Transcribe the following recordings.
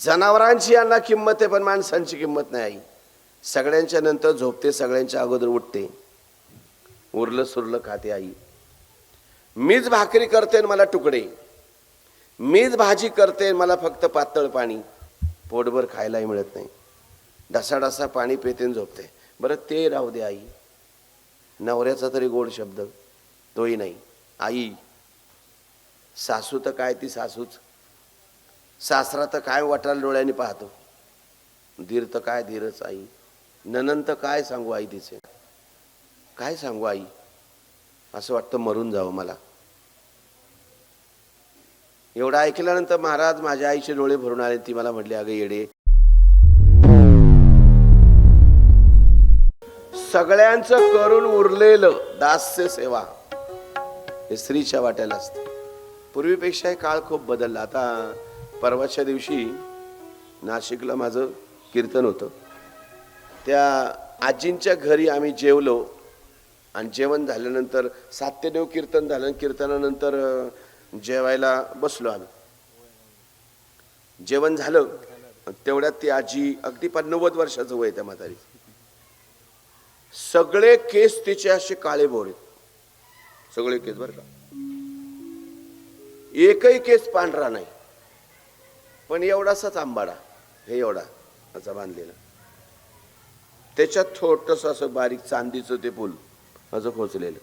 जनावरांची यांना किंमत आहे पण माणसांची किंमत नाही आई. सगळ्यांच्या नंतर झोपते सगळ्यांच्या अगोदर उठते. उरलं सुरलं खाते आई. मीच भाकरी करते मला तुकडे. मीच भाजी करते मला फक्त पातळ पाणी. पोटभर खायलाही मिळत नाही. डसा पाणी पेते झोपते. बरं ते राहू दे आई. नवऱ्याचा तरी गोड शब्द. तोही नाही. आई सासू तर काय ती सासूच. सासरा तर काय वाटायला डोळ्याने पाहतो. धीर तर काय धीरच आई. ननंत काय सांगू आई तिचे. काय सांगू आई? असं वाटतं मरून जावं मला. एवढं ऐकल्यानंतर महाराज माझ्या आईचे डोळे भरून आले. ती मला म्हटली अगं येडे. सगळ्यांचं करून उरलेलं दास्य सेवा हे स्त्रीच्या वाट्याला असतं. पूर्वीपेक्षा हे काळ खूप बदलला. आता परवाच्या दिवशी नाशिकला माझं कीर्तन होतं. त्या आजींच्या घरी आम्ही जेवलो आणि जेवण झाल्यानंतर सात्यदेव कीर्तन झालं कीर्तनानंतर जेवायला बसलो आम्ही. जेवण झालं तेवढ्यात ती आजी अगदी पन्नवद वर्षाचं वय त्या म्हातारी सगळे केस तिचे असे काळे भोर आहेत. सगळे केस बरं का? एकही केस पांढरा नाही. पण एवढासाच आंबाडा हे एवढा असा बांधलेला. त्याच्यात थोडस असं बारीक चांदीचं ते पूल असं खोचलेलं.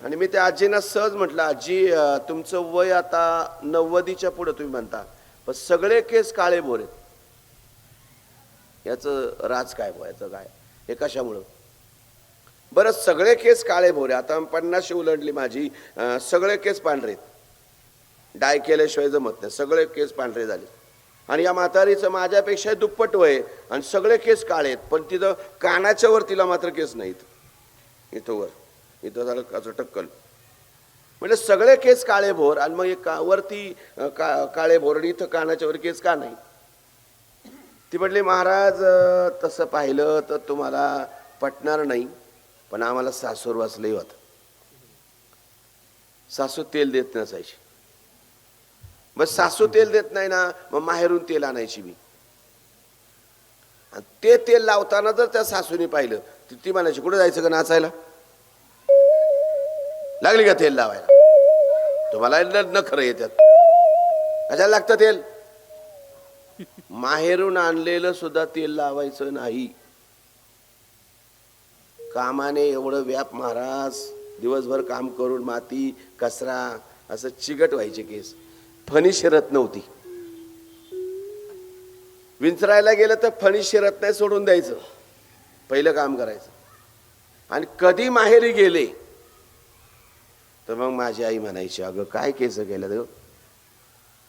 आणि मी त्या आजींना सहज म्हटलं आजी तुमचं वय आता नव्वदीच्या पुढे तुम्ही म्हणता पण सगळे केस काळे भोर आहेत. याचं राज काय याचं काय? हे कशामुळं? बरं सगळे केस काळे भोरे आता पन्नासशे उलटली माझी सगळे केस पांढरेत डाय केल्याशिवाय जमत नाही. सगळे केस पांढरे झाले. आणि या म्हातारीचं माझ्यापेक्षा दुप्पट वय आणि सगळे केस काळे आहेत. पण तिथं कानाच्या वर तिला मात्र केस नाहीत. इथं वर. इथं झालं असं टक्कल. म्हणजे सगळे केस काळे भोर आणि मग एक का वरती का काळे भोर आणि इथं कानाच्या वर केस का नाही? ती म्हटली महाराज तसं पाहिलं तर तुम्हाला पटणार नाही पण आम्हाला सासूर वाचलंही होत. सासू तेल देत नसायची. मग सासू तेल देत नाही ना मग माहेरून तेल आणायची मी. आणि ते तेल लावताना जर त्या सासूने पाहिलं तर ती म्हणायची कुठं जायचं का नाचायला? लागली का तेल लावायला? तुम्हाला न खरं येतात कशाला लागतं तेल? माहेरून आणलेलं सुद्धा तेल लावायचं नाही. कामाने एवढं व्याप महाराज. दिवसभर काम करून माती कचरा असं चिगट व्हायचे केस. फणी शिरत नव्हती. विंचरायला गेलं तर फणी शिरत नाही सोडून द्यायचं. पहिलं काम करायचं. आणि कधी माहेरी गेले तर मग माझी आई म्हणायची अगं काय केस केलं तर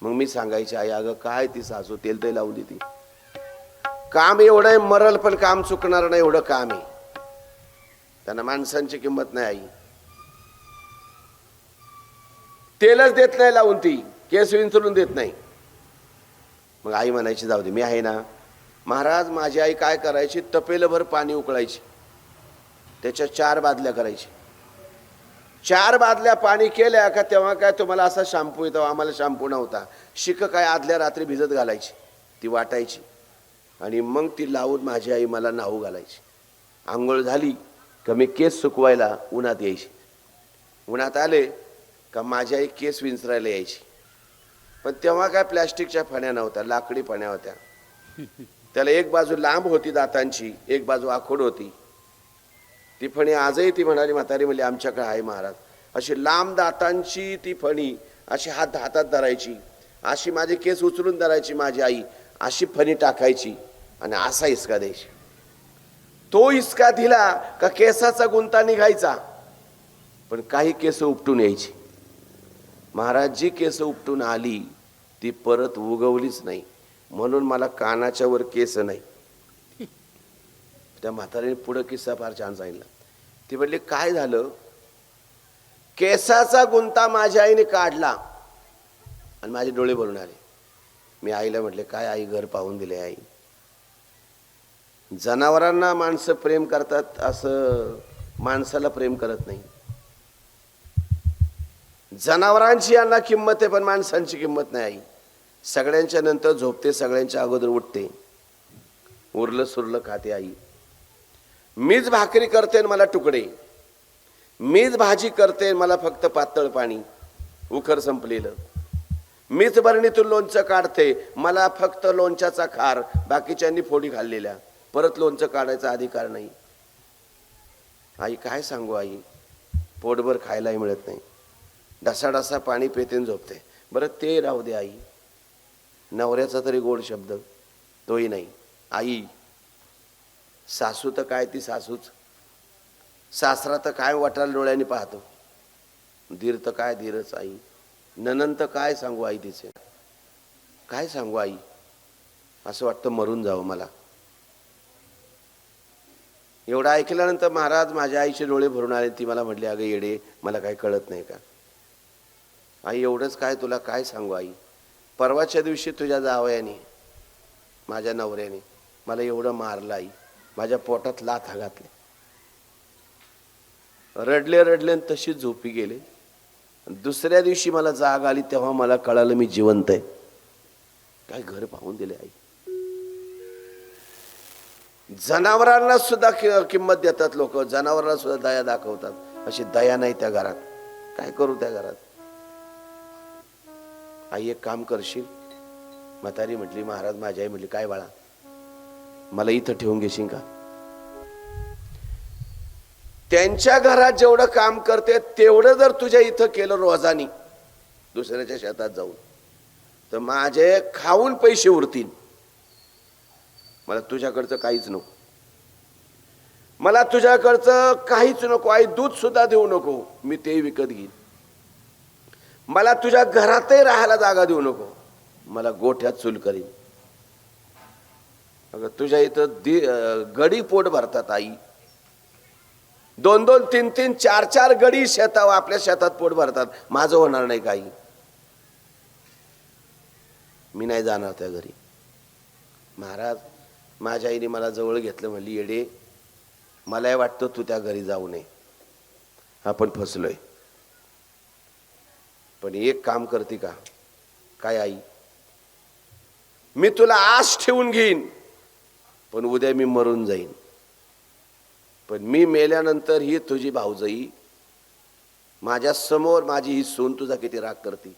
मग मी सांगायची आई अगं काय ती सासू तेल ते लावून ती. काम एवढं आहे मरल पण काम चुकणार नाही एवढं काम आहे. त्यांना माणसांची किंमत नाही आई. तेलच देत नाही लावून ती. केस विंचरून देत नाही. मग आई म्हणायची जाऊ दे मी आहे ना. महाराज माझी आई काय करायची? तपेलभर पाणी उकळायची. त्याच्या चार बादल्या करायची. चार बादल्या पाणी केल्या का तेव्हा काय तुम्हाला असा शॅम्पू येतो? आम्हाला शॅम्पू नव्हता. शिक काय आदल्या रात्री भिजत घालायची. ती वाटायची. आणि मग ती लावून माझी आई मला नाहू घालायची. आंघोळ झाली का मी केस सुकवायला उन्हात यायची. उन्हात आले का माझी आई केस विंचरायला यायची. पण तेव्हा काय प्लॅस्टिकच्या फण्या नव्हत्या लाकडी फण्या होत्या. त्याला एक बाजू लांब होती दातांची एक बाजू आखोड होती. ती फणी आजही ती म्हणाली म्हातारी म्हणजे आमच्याकडे आहे महाराज. अशी लांब दातांची ती फणी अशी हात हातात धरायची अशी माझे केस उचलून धरायची माझी आई अशी फणी टाकायची आणि असा इसका द्यायची. तो इसका दिला का केसाचा गुंता निघायचा. पण काही केस उपटून यायची. महाराज जी केस उपटून आली ती परत उगवलीच नाही. म्हणून मला कानाच्या वर केस नाही. त्या म्हातारीने पुढं किस्सा फार छान सांगितला. ती म्हटली काय झालं? केसाचा गुंता माझ्या आईने काढला. आणि माझे डोळे भरून आले. मी आईला म्हटले काय आई घर पाहून दिले आई? जनावरांना माणसं प्रेम करतात असं माणसाला प्रेम करत नाही. जनावरांची यांना किंमत आहे पण माणसांची किंमत नाही आई. सगळ्यांच्या नंतर झोपते सगळ्यांच्या अगोदर उठते. उरलं सुरलं खाते आई. मीच भाकरी करते मला तुकडे. मीच भाजी करते मला फक्त पातळ पाणी. उखर संपलेलं. मीच बरणीतून लोणचं काढते मला फक्त लोणच्याचा खार बाकीच्यांनी फोडी खाल्लेल्या. परत लोणचं काढायचा अधिकार नाही. आई काय सांगू आई? पोटभर खायलाही मिळत नाही. डसा डसा पाणी पेतेन झोपते. बरं ते राहू दे आई. नवऱ्याचा तरी गोड शब्द. तोही नाही. आई सासू तर काय ती सासूच. सासरा तर काय वाटायला डोळ्याने पाहतो. धीर तर काय धीरच आई. ननंत तर काय सांगू आई तिचे? काय सांगू आई? असं वाटतं मरून जावं मला. एवढं ऐकल्यानंतर महाराज माझ्या आईचे डोळे भरून आले. ती मला म्हटली अगं येडे मला काही कळत नाही का? आई एवढंच काय तुला काय सांगू आई? परवाच्या दिवशी तुझ्या जावयाने माझ्या नवऱ्याने मला एवढं मारलं आई. माझ्या पोटात लाथा घातली रडले रडले आणि तशीच झोपी गेले. दुसऱ्या दिवशी मला जाग आली तेव्हा मला कळालं मी जिवंत आहे. काय घर पाहून दिले आई? जनावरांना सुद्धा कि- किंमत देतात लोक. जनावरांना सुद्धा दया दाखवतात. अशी दया नाही त्या घरात. काय करू त्या घरात? आई एक काम करशील? म्हातारी म्हटली महाराज माझी आई म्हटली काय बाळा मला इथं ठेवून घेशील का? त्यांच्या घरात जेवढं काम करते तेवढं जर तुझ्या इथं केलं रोजानी दुसऱ्याच्या शेतात जाऊन तर माझे खाऊन पैसे उरतील. मला तुझ्याकडचं काहीच नको. मला तुझ्याकडचं काहीच नको. आई दूध सुद्धा देऊ नको. मी ते विकत घेईन. मला तुझ्या घरातही राहायला जागा देऊ नको. मला गोठ्यात चूल करीन. अगं तुझ्या इथं दि गडी पोट भरतात आई. दोन दोन तीन तीन चार चार गडी शेतावर आपल्या शेतात पोट भरतात. माझं होणार नाही काही. मी नाही जाणार त्या घरी. महाराज माझ्या आईने मला जवळ घेतलं म्हणली येडे मलाही वाटतं तू त्या घरी जाऊ नये. आपण फसलोय. पण एक काम करते का? काय आई? मी तुला आस ठेवून घेईन पण उद्या मी मरून जाईन. पण मी मेल्यानंतर ही तुझी भाऊजाई माझ्यासमोर माझी ही सून तुझा किती राग करते?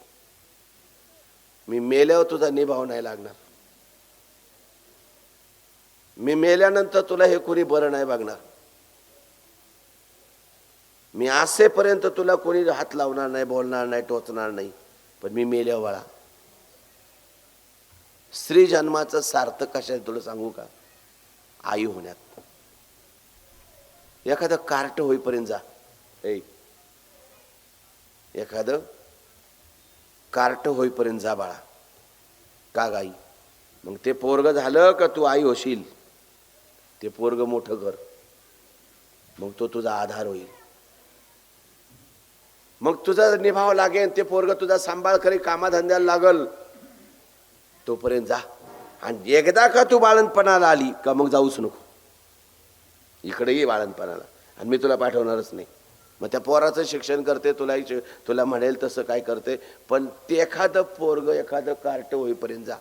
मी मेल्यावर तुझा निभाव नाही लागणार. मी मेल्यानंतर तुला हे कुणी बरं नाही बघणार. मी असेपर्यंत तुला कोणी हात लावणार नाही बोलणार नाही टोचणार नाही पण मी मेल्या वळा स्त्री जन्माचं सार्थक कशाने तुला सांगू का? आई होण्यात. एखादं कार्ट होईपर्यंत जा. एखादं कार्ट होईपर्यंत जा बाळा. का गाई मग ते पोरग झालं का तू आई होशील? ते पोरग मोठं कर. मग तो तुझा आधार होईल. मग तुझा निभाव लागेल ते पोरग तुझा सांभाळ करी कामाधंद्याला लागल. तोपर्यंत जा. आणि एकदा का तू बाळणपणाला आली का मग जाऊच नको. इकडे ये बाळणपणाला आणि मी तुला पाठवणारच नाही. मग त्या पोराचं शिक्षण करते तुला तुला म्हणेल तसं काय करते पण ते एखादं पोरग एखादं कार्ट होईपर्यंत जा.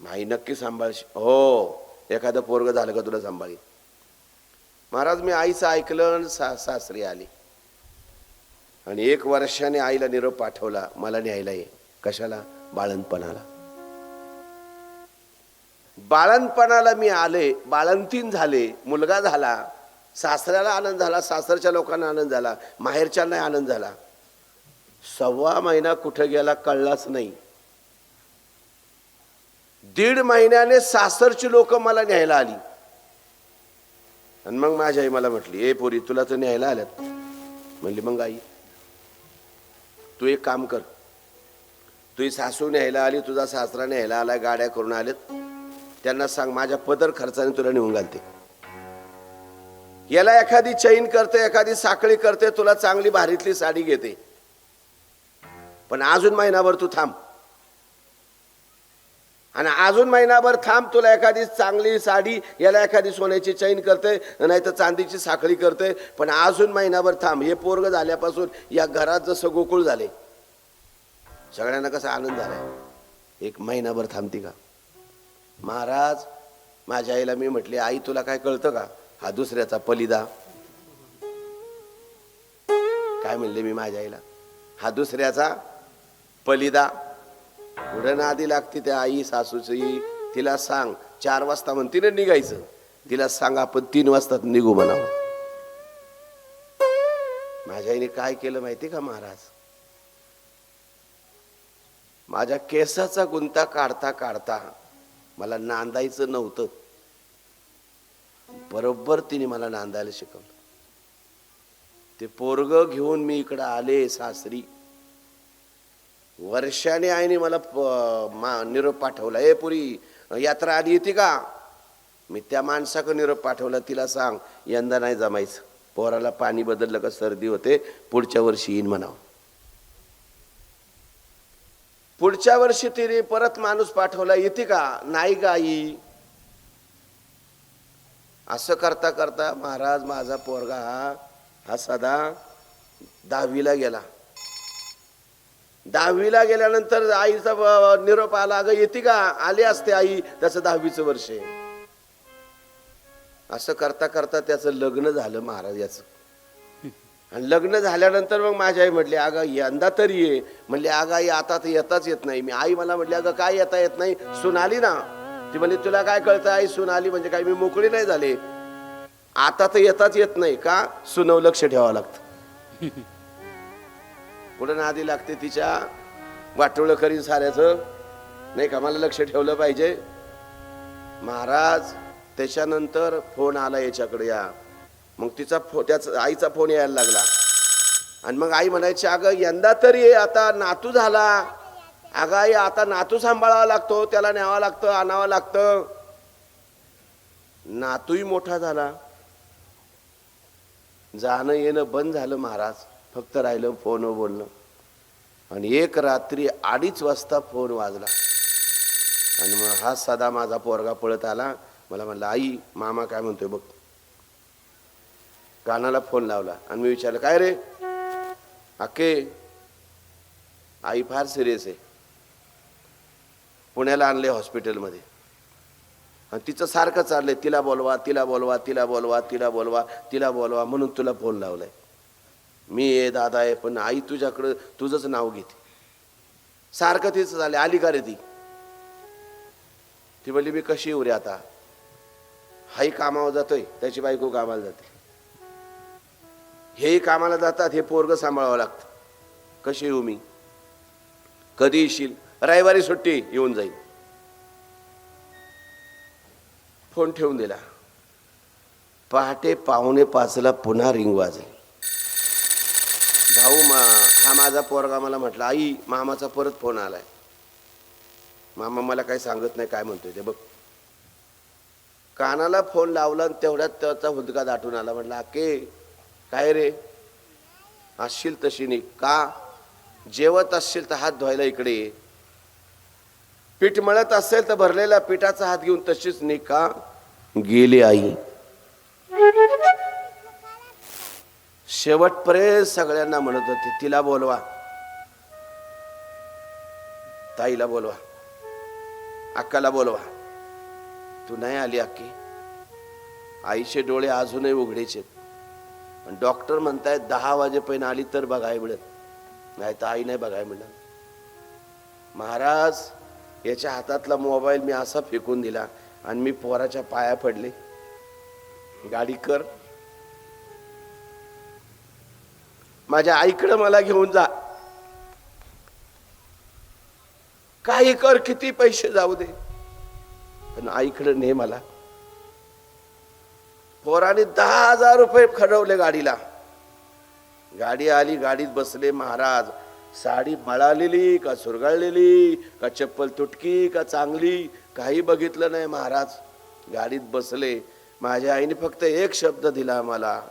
माई नक्की सांभाळशी हो एखादं पोरग झालं का तुला सांभाळी महाराज मी आईचं ऐकलं आणि सा सासरी आली. आणि एक वर्षाने आईला निरोप पाठवला मला न्यायला ये. कशाला? बाळणपणाला बाळणपणाला मी आले बाळंतीन झाले मुलगा झाला सासऱ्याला आनंद झाला सासरच्या लोकांना आनंद झाला माहेरच्यांना आनंद झाला. सव्वा महिना कुठे गेला कळलाच नाही. दीड महिन्याने सासरची लोक मला न्यायला आली. आणि मग माझी आई मला म्हटली ए पोरी तुला तर न्यायला आल्यात. म्हणली मग आई तू एक काम कर. तुझी सासू न्यायला आली तुझा सासरा न्यायला आला गाड्या करून आलेत. त्यांना सांग माझ्या पदर खर्चाने तुला नेऊन घालते. याला एखादी चैन करते एखादी साखळी करते तुला चांगली भारीतली साडी घेते. पण अजून महिनाभर तू थांब. आणि अजून महिनाभर थांब तुला एखादी चांगली साडी याला एखादी सोन्याची चैन करते नाही तर चांदीची साखळी करते पण अजून महिनाभर थांब. हे पोरग झाल्यापासून या घरात जसं गोकुळ झाले सगळ्यांना कसा आनंद झालाय? एक महिनाभर थांबते का? महाराज माझ्या आईला मी म्हटले आई तुला काय कळतं का? हा दुसऱ्याचा पलिदा. काय म्हणले मी माझ्या आईला? हा दुसऱ्याचा पलिदा. पुढे नादी लागते त्या आई सासूची. तिला सांग चार वाजता म्हण तिने निघायचं. तिला सांग आपण तीन वाजता निघू म्हणावं. माझ्या आईने काय केलं माहिती का महाराज? माझ्या केसाचा गुंता काढता काढता मला नांदायचं नव्हतं. बरोबर तिने मला नांदायला शिकवलं. ते पोरग घेऊन मी इकडं आले सासरी. वर्षाने आईने मला मा- निरोप पाठवला. ए पुरी यात्रा आली येते का? मी त्या माणसाकडे निरोप पाठवला. तिला सांग यंदा नाही जमायचं. पोराला पाणी बदललं का सर्दी होते पुढच्या वर्षी येईन म्हणावं. पुढच्या वर्षी तिने परत माणूस पाठवला. येते का? नाही का आई. असं करता करता महाराज माझा पोरगा हा हा सदा दहावीला गेला. दहावीला गेल्यानंतर आईचा निरोप आला अगं येते का? आली असते आई. त्याचं दहावीचं वर्ष आहे. असं करता करता त्याचं लग्न झालं महाराज याच. आणि लग्न झाल्यानंतर मग माझी आई म्हटली अगं यंदा तरी ये. म्हणले अगं आई आता तर येताच येत नाही. मी आई मला म्हटली अगं काय येता येत नाही? सुनाली ना? ती म्हणली तुला काय कळतं आई सुनाली म्हणजे काय? मी मोकळी नाही झाले. आता तर येताच येत नाही का? सुनव लक्ष ठेवावं लागतं. पुढं नादी लागते तिच्या वाटोळं करीन साऱ्याचं. नाही का? मला लक्ष ठेवलं पाहिजे. महाराज त्याच्यानंतर फोन आला याच्याकडे या. मग तिचा फो त्याचा आईचा फोन यायला लागला. आणि मग आई म्हणायची अगं यंदा तरी आता नातू झाला. अगं आई आता नातू सांभाळावा लागतो. त्याला न्यावा लागतं आणावं लागतं. नातूही मोठा झाला. जाणं येणं बंद झालं महाराज. फक्त राहिलं फोनवर बोलणं. आणि एक रात्री अडीच वाजता फोन वाजला. आणि मग हा सदा माझा पोरगा पळत आला. मला म्हणला आई मामा काय म्हणतोय बघ. कानाला फोन लावला. आणि मी विचारलं काय रे? अके आई फार सिरियस आहे. पुण्याला आणले हॉस्पिटलमध्ये. आणि तिचं सारखं चाललंय तिला बोलवा तिला बोलवा तिला बोलवा तिला बोलवा तिला बोलवा म्हणून तुला फोन लावलाय. मी ये दादा आहे पण आई तुझ्याकडं तुझंच नाव घेते. सारखं तिचं झालं आली का रे ती? ती म्हणली मी कशी येऊ रे आता? हाही कामावर जातोय त्याची बायको कामाला जाते. हेही कामाला जातात हे पोरग सांभाळावं लागतं. कशी येऊ मी? कधी येशील? रविवारी सुट्टी येऊन जाईल. फोन ठेवून दिला. पहाटे पावणे पाचला पुन्हा रिंग वाजली. भाऊ मा हा माझा पोरगा मला म्हटला आई मामाचा परत फोन आलाय. मामा मला काही सांगत नाही काय म्हणतोय ते बघ. कानाला फोन लावला आणि तेवढ्यात त्याचा हुदका दाटून आला. म्हटलं अके काय रे? असशील तशी नाही का? जेवत असशील तर हात धुवायला इकडे ये. पीठ मळत असेल तर भरलेला पिठाचा हात घेऊन तशीच नाही का? गेली आई. शेवटपर्यंत सगळ्यांना म्हणत होते तिला बोलवा. ताईला बोलवा. अक्काला बोलवा. तू नाही आली अक्की. आईचे डोळे अजूनही उघडेचे पण डॉक्टर म्हणतायत दहा वाजेपर्यंत आली तर बघायला मिळत नाही तर आई नाही बघायला मिळत महाराज याच्या हातातला मोबाईल मी असा फेकून दिला आणि मी पोराच्या पाया पडले. गाडी कर. माझ्या आईकडं मला घेऊन जा. काही कर किती पैसे जाऊ दे. पण आईकडं ने मला. पोराने दहा हजार रुपये खडवले गाडीला. गाडी आली गाडीत बसले महाराज. साडी मळालेली का सुरगाळलेली का चप्पल तुटकी का चांगली काही बघितलं नाही महाराज. गाडीत बसले. माझ्या आईने फक्त एक शब्द दिला मला.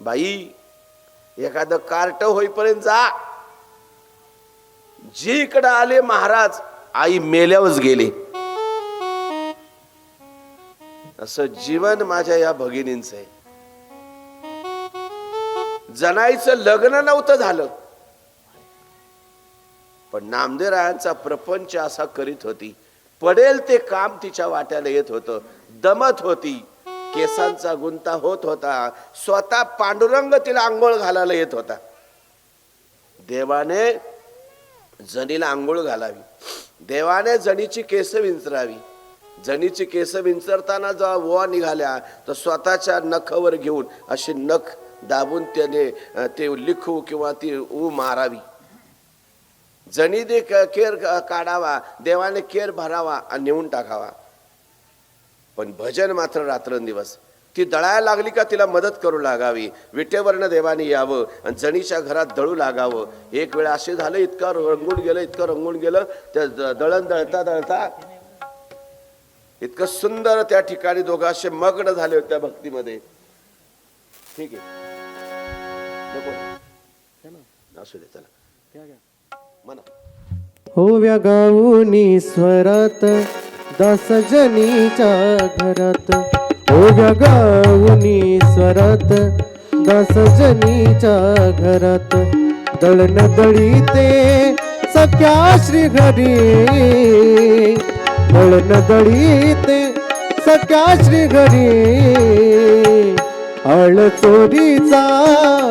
बाई एखादं कार्ट होईपर्यंत जा. जी इकडं आले महाराज आई मेल्यावरच गेले. असं जीवन माझ्या या भगिनींचं आहे. जनाईचं लग्न नव्हतं झालं. पण नामदेवरायांचा प्रपंच असा करीत होती. पडेल ते काम तिच्या वाट्याला येत होतं. दमत होती. केसांचा गुंता होत होता. स्वतः पांडुरंग तिला आंघोळ घालायला येत होता. देवाने जणीला आंघोळ घालावी. देवाने जणीची केस विंचरावी. जणीची केस विंचरताना जेव्हा ओवा निघाल्या तर स्वतःच्या नखावर घेऊन अशी नख दाबून त्याने ते लिखू किंवा ती ऊ मारावी. जणी दे केर काढावा देवाने केर भरावा आणि नेऊन टाकावा. पण भजन मात्र रात्रंदिवस. ती दळायला लागली का तिला मदत करू लागावी? विटेवरनं देवाने यावं आणि जणीच्या घरात दळू लागावं. एक वेळ असे झालं इतकं रंगून गेलं इतकं रंगून गेलं त्या द- दळण दळता दळता इतकं सुंदर त्या ठिकाणी दोघं असे मग्न झाले होते त्या भक्तीमध्ये. ठीक आहे. असू दे चला. म्हणा. होव्या गाऊनी स्वरात दासजनीच्या घरात. हो ओव्या गाऊनी स्वरात. दासजनीच्या घरात. दळण दळीते सख्या श्री घरी दळण दळीते सख्या श्री घरी आळ चोरीचा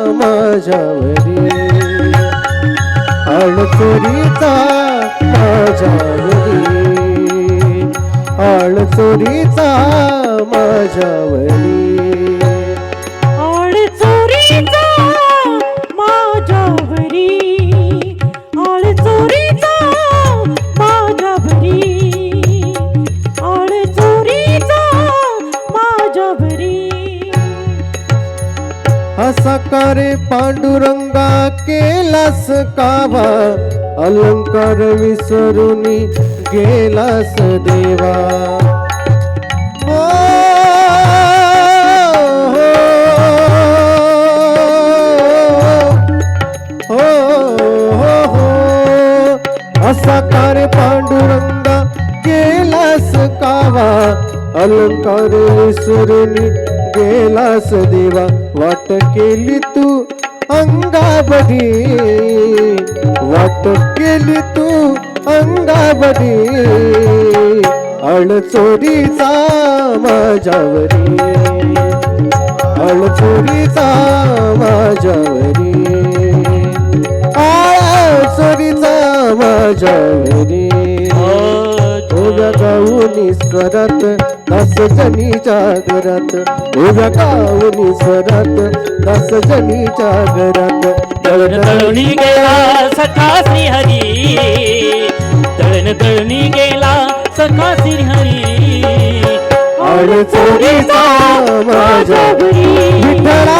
माझ्यावरी. आळ चोरीचा माझ्यावरी. आळ चोरीचा माझ्यावरी. आळ चोरीचा माझ्यावरी. आळ चोरीचा माझ्यावरी. आळ चोरीचा माझ्यावरी. असा कारे पांडुरंगा केलास कावा? अलंकार विसरून गेलास देवा हो, हो, हो, हो. असा कार्य पांडुरंगा केलास कावा अलंकार विसरून गेलास देवा वाट केली तू अंगाबरी वाट केली तू अंगावरी अळचोरीचा माझ्यावरी. अळचोरीचा माझ्यावरी आळचोरीचा माझ्यावरी. उभ्या गाऊनी स्वरात दास जनीच्या घरात. उभ्या गाऊनी स्वरात दास जनीच्या घरात. दळण दळणी गेला सखा श्रीहरी दळणी गेला सखा चोरीचा माझ्या विठ्ठला.